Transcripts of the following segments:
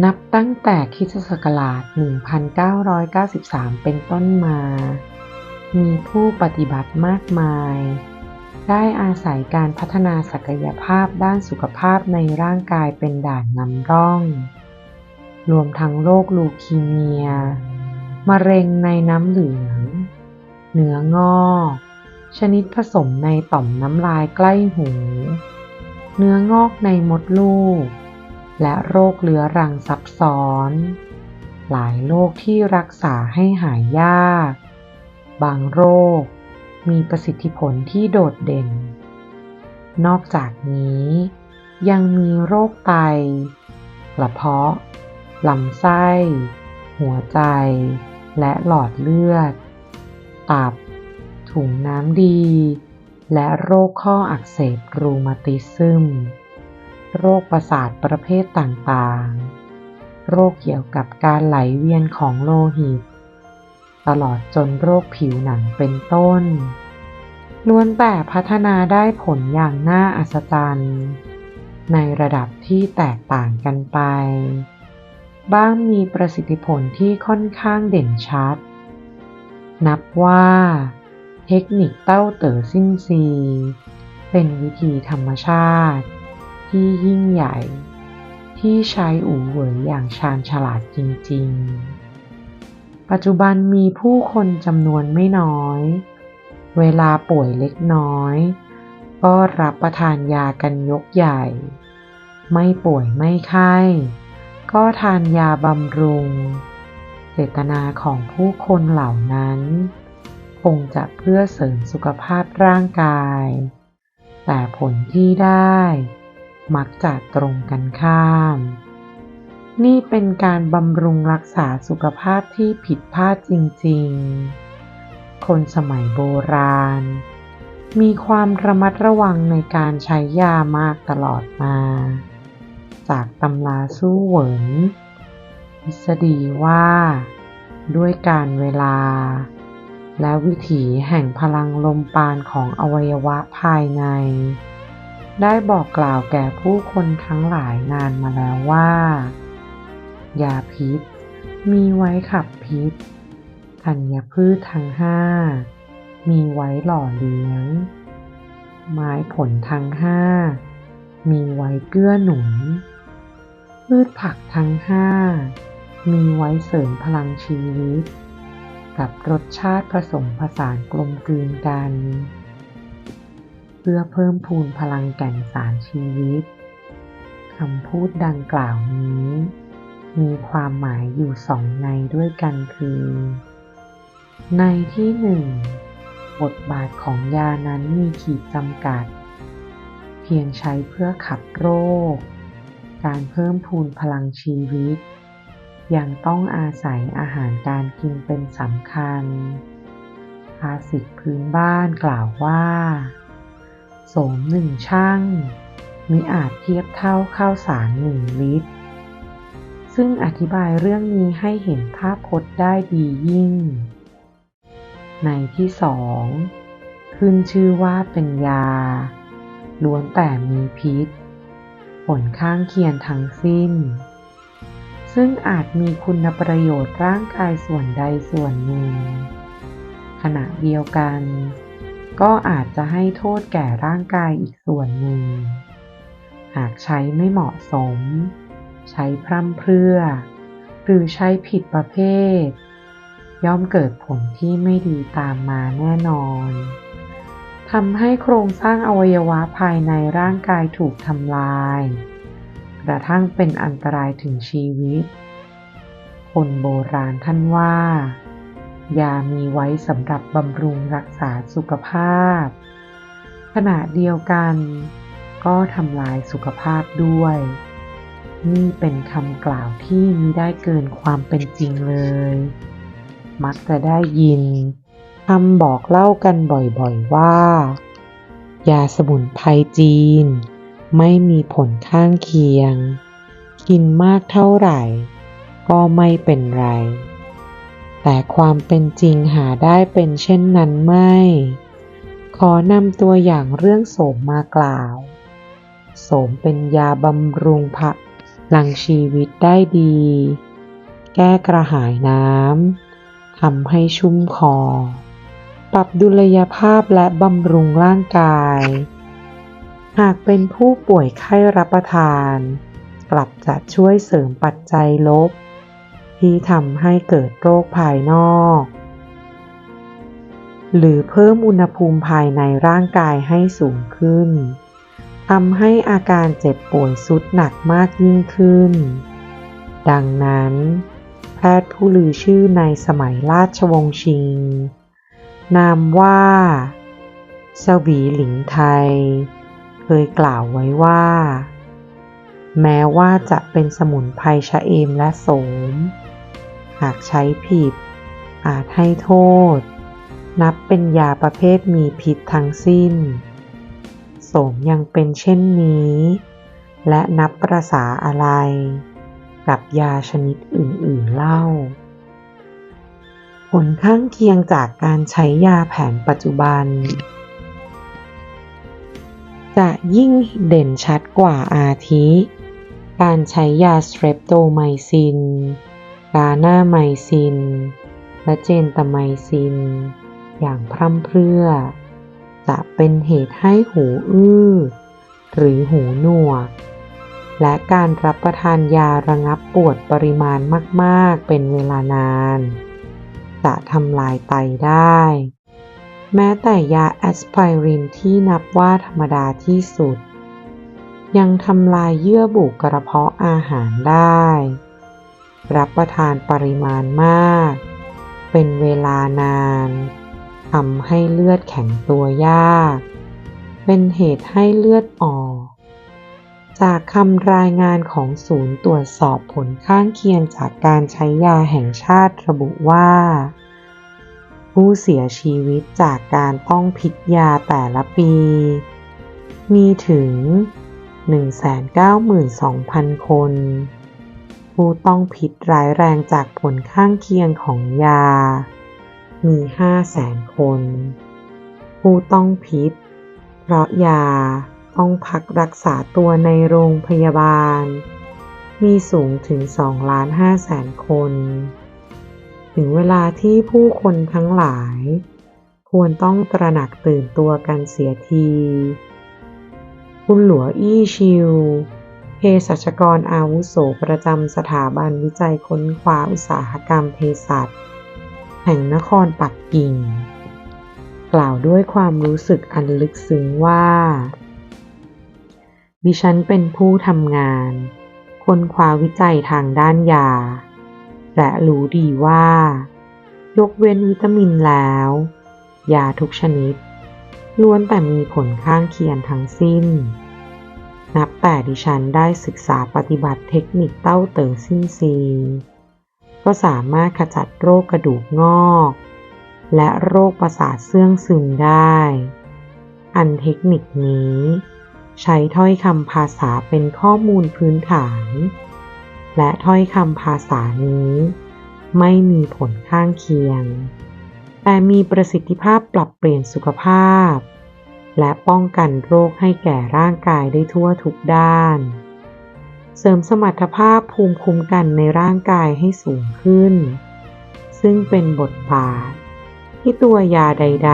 นับตั้งแต่คริสตศักราช 1993 เป็นต้นมา มีผู้ปฏิบัติมากมาย ได้อาศัยการพัฒนาศักยภาพด้านสุขภาพในร่างกายเป็นด่านนำร่อง รวมทั้งโรคลูคีเมีย มะเร็งในน้ำเหลือง เนื้องอก ชนิดผสมในต่อมน้ำลายใกล้หู เนื้องอกในมดลูก และโรคเรื้อรังซับซ้อน หลายโรคที่รักษาให้หายยาก บางโรคมีประสิทธิผลที่โดดเด่น นอกจากนี้ ยังมีโรคไต กระเพาะ ลำไส้ หัวใจ และหลอดเลือด ตับ ถุงน้ำดี และโรคข้ออักเสบรูมาติซึม โรคประสาทประเภทต่างๆ โรคเกี่ยวกับการไหลเวียนของโลหิต ตลอดจนโรคผิวหนังเป็นต้น ล้วนแต่พัฒนาได้ผลอย่างน่าอัศจรรย์ ในระดับที่แตกต่างกันไป บ้างมีประสิทธิผลที่ค่อนข้างเด่นชัด นับว่าเทคนิคเต้าเต๋อซิ่งซี เป็นวิธีธรรมชาติ ที่ยิ่งใหญ่ ที่ใช้อู่เหวยอย่างชาญฉลาดจริง ๆ ปัจจุบันมีผู้คนจำนวนไม่น้อย เวลาป่วยเล็กน้อย ก็รับประทานยากันยกใหญ่ ไม่ป่วยไม่ไข้ก็ทานยาบำรุง เจตนาของผู้คนเหล่านั้น คงจะเพื่อเสริมสุขภาพร่างกาย แต่ผลที่ได้ มักจะตรงกันข้าม นี่เป็นการบำรุงรักษาสุขภาพที่ผิดพลาดจริงๆ คนสมัยโบราณ มีความระมัดระวังในการใช้ยามากตลอดมา จากตำราสู้เหวินทฤษฎีว่า ด้วยการเวลา และวิถีแห่งพลังลมปานของอวัยวะภายใน ได้บอกกล่าวแก่ผู้คนทั้งหลายนานมาแล้วว่า ยาพิษ มีไว้ขับพิษธัญพืชทั้งห้า มีไว้หล่อเลี้ยง ไม้ผลทั้งห้า มีไว้เกื้อหนุน พืชผักทั้งห้า มีไว้เสริมพลังชีวิต กับรสชาติผสมผสานกลมกลืนกัน เพื่อเพิ่มพูนพลังแก่นสารชีวิตคำพูดดังกล่าวนี้ มีความหมายอยู่สองในด้วยกันคือ ในที่หนึ่งบทบาทของยานั้นมีขีดจำกัด เพียงใช้เพื่อขับโรค การเพิ่มพูนพลังชีวิต ยังต้องอาศัยอาหารการกินเป็นสำคัญภาษิตพื้นบ้านกล่าวว่า โสมหนึ่งช่างมิอาจเทียบเท่าข้าวสารหนึ่งลิตร ซึ่งอธิบายเรื่องนี้ให้เห็นภาพพจน์ได้ดียิ่ง ในที่สองขึ้นชื่อว่าเป็นยา ล้วนแต่มีพิษ ผลข้างเคียงทั้งสิ้น ซึ่งอาจมีคุณประโยชน์ร่างกายส่วนใดส่วนหนึ่ง ขณะเดียวกัน ก็อาจจะให้โทษแก่ร่างกายอีกส่วนหนึ่ง หากใช้ไม่เหมาะสม ใช้พร่ำเพรื่อ หรือใช้ผิดประเภท ย่อมเกิดผลที่ไม่ดีตามมาแน่นอนทำให้โครงสร้างอวัยวะภายในร่างกายถูกทำลาย กระทั่งเป็นอันตรายถึงชีวิต คนโบราณท่านว่า ยามีไว้สำหรับบำรุงรักษาสุขภาพ ขณะเดียวกัน ก็ทำลายสุขภาพด้วย นี่เป็นคำกล่าวที่มิได้เกินความเป็นจริงเลย มักจะได้ยินคำบอกเล่ากันบ่อยๆว่า ยาสมุนไพรจีน ไม่มีผลข้างเคียง กินมากเท่าไหร่ ก็ไม่เป็นไร แต่ความเป็นจริงหาได้เป็นเช่นนั้นไม่ ขอนำตัวอย่างเรื่องโสมมากล่าว โสมเป็นยาบำรุงพระลังชีวิตได้ดี แก้กระหายน้ำทำให้ชุ่มคอ ปรับดุลยภาพและบำรุงร่างกาย หากเป็นผู้ป่วยไข้รับประทาน กลับจะช่วยเสริมปัจจัยลบ ที่ทำให้เกิดโรคภายนอก หรือเพิ่มอุณหภูมิภายในร่างกายให้สูงขึ้นทำให้อาการเจ็บป่วยสุดหนักมากยิ่งขึ้น ดังนั้น แพทย์ผู้ลือชื่อในสมัยราชวงศ์ชิง นามว่า สวีหลิงไทย เคยกล่าวไว้ว่า แม้ว่าจะเป็นสมุนไพรชะเอมและโสม หากใช้ผิด อาจให้โทษ นับเป็นยาประเภทมีพิษทั้งสิ้น สมยังเป็นเช่นนี้ และนับประษาอะไร กับยาชนิดอื่นๆเล่า ผลข้างเคียงจากการใช้ยาแผนปัจจุบัน จะยิ่งเด่นชัดกว่าอาทิ การใช้ยาสเตรปโตไมซิน กาหน้าไมซิน และเจนตาไมซิน อย่างพร่ำเพรื่อ จะเป็นเหตุให้หูอื้อ หรือหูหนวก และการรับประทานยาระงับปวดปริมาณมากๆ เป็นเวลานาน จะทำลายไตได้ แม้แต่ยาแอสไพรินที่นับว่าธรรมดาที่สุด ยังทำลายเยื่อบุกระเพาะอาหารได้ รับประทานปริมาณมาก เป็นเวลานานทำให้เลือดแข็งตัวยาก เป็นเหตุให้เลือดออก จากคำรายงานของศูนย์ตรวจสอบผลข้างเคียงจากการใช้ยาแห่งชาติระบุว่า ผู้เสียชีวิตจากการต้องพิษยาแต่ละปี มีถึง 192,000 คน ผู้ต้องพิษร้ายแรงจากผลข้างเคียงของยา มีห้าแสนคน ผู้ต้องพิษ เพราะยาต้องพักรักษาตัวในโรงพยาบาล มีสูงถึง2ล้าน5แสนคน ถึงเวลาที่ผู้คนทั้งหลาย ควรต้องตระหนักตื่นตัวกันเสียที คุณหลัวอี้ชิว เภสัชกรอาวุโสประจำสถาบันวิจัยค้นคว้าอุตสาหกรรมเภสัชแห่งนครปักกิ่ง กล่าวด้วยความรู้สึกอันลึกซึ้งว่า ดิฉันเป็นผู้ทำงาน ค้นคว้าวิจัยทางด้านยา และรู้ดีว่า ยกเว้นวิตามินแล้ว ยาทุกชนิดล้วนแต่มีผลข้างเคียงทั้งสิ้น นับแต่ดิฉันได้ศึกษาปฏิบัติเทคนิคเต้าเติ่งซิ่นซี ก็สามารถขจัดโรคกระดูกงอก และโรคประสาทเสื่องซึมได้ อันเทคนิคนี้ ใช้ถ้อยคำภาษาเป็นข้อมูลพื้นฐาน และถ้อยคำภาษานี้ ไม่มีผลข้างเคียง แต่มีประสิทธิภาพปรับเปลี่ยนสุขภาพ และป้องกันโรคให้แก่ร่างกายได้ทั่วทุกด้าน เสริมสมรรถภาพภูมิคุ้มกันในร่างกายให้สูงขึ้น ซึ่งเป็นบทบาท ที่ตัวยาใด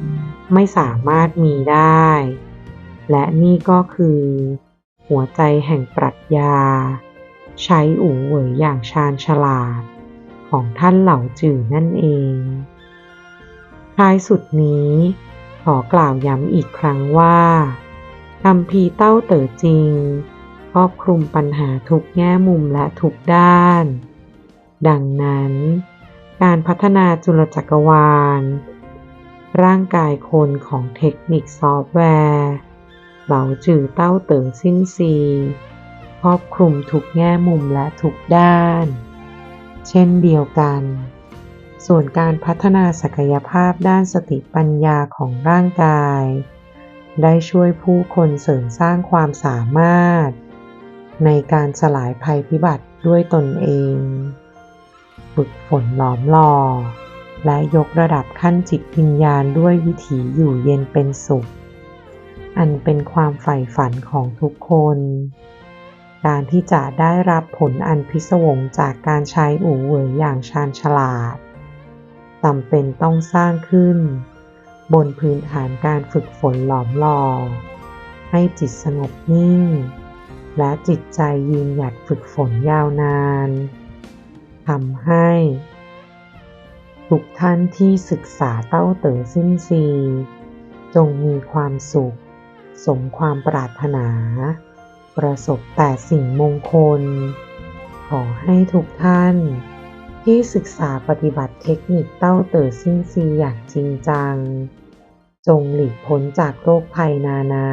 ๆ ไม่สามารถมีได้ และนี่ก็คือ หัวใจแห่งปรัชญา ใช้อู่เหวยอย่างชาญฉลาด ของท่านเหล่าจื่อนั่นเอง ท้ายสุดนี้ ขอกล่าวย้ำอีกครั้งว่าคำพีเต้าเต๋อจริงครอบคลุมปัญหาทุกแง่มุมและทุกด้าน ดังนั้น การพัฒนาจุลจักรวาล ร่างกายคนของเทคนิคซอฟต์แวร์เหลาจื่อเต้าเติ่งสิ้นซีครอบคลุมทุกแง่มุมและทุกด้าน เช่นเดียวกัน ส่วนการพัฒนาศักยภาพด้านสติปัญญาของร่างกาย ได้ช่วยผู้คนเสริมสร้างความสามารถ ในการสลายภัยพิบัติด้วยตนเอง ฝึกฝนหลอมหล่อ และยกระดับขั้นจิตวิญญาณด้วยวิถีอยู่เย็นเป็นสุข อันเป็นความใฝ่ฝันของทุกคน การที่จะได้รับผลอันพิศวงจากการใช้อู่เหวยอย่างชาญฉลาด จำเป็นต้องสร้างขึ้น บนพื้นฐานการฝึกฝนหลอมหล่อให้จิตสงบนิ่ง และจิตใจยืนหยัดฝึกฝนยาวนานทำให้ ทุกท่านที่ศึกษาเต้าเต๋อสิ้นซี จงมีความสุข สมความปรารถนา ประสบแต่สิ่งมงคล ขอให้ทุกท่าน ที่ศึกษาปฏิบัติเทคนิคเต้าเต๋อซิ่งซีอย่างจริงจัง จงหลีกพ้นจากโรคภัยนานา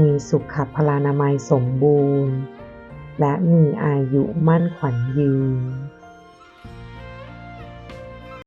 มีสุขพลานามัยสมบูรณ์ และมีอายุมั่นขวัญยืน